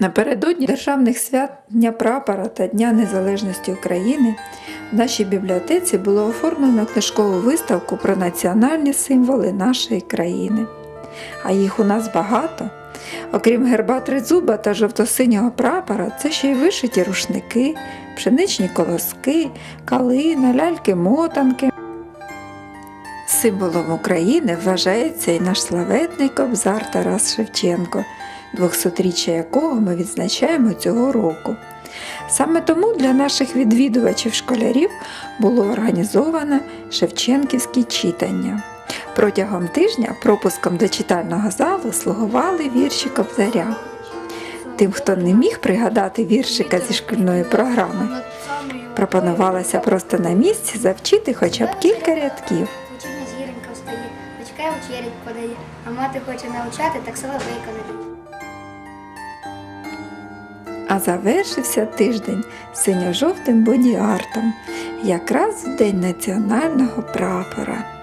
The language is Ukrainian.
Напередодні державних свят Дня прапора та Дня Незалежності України в нашій бібліотеці було оформлено книжкову виставку про національні символи нашої країни. А їх у нас багато. Окрім герба тризуба та жовто-синього прапора, це ще й вишиті рушники, пшеничні колоски, калина, ляльки-мотанки. Символом України вважається і наш славетний кобзар Тарас Шевченко, 200-річчя якого ми відзначаємо цього року. Саме тому для наших відвідувачів-школярів було організовано Шевченківські читання. Протягом тижня пропуском до читального залу слугували вірші Кобзаря. Тим, хто не міг пригадати віршика зі шкільної програми, пропонувалося просто на місці завчити хоча б кілька рядків. Вечірня зіронька встає, подає, а мати хоче навчати, так соловейка не. А завершився тиждень синьо-жовтим боді-артом, якраз в день національного прапора.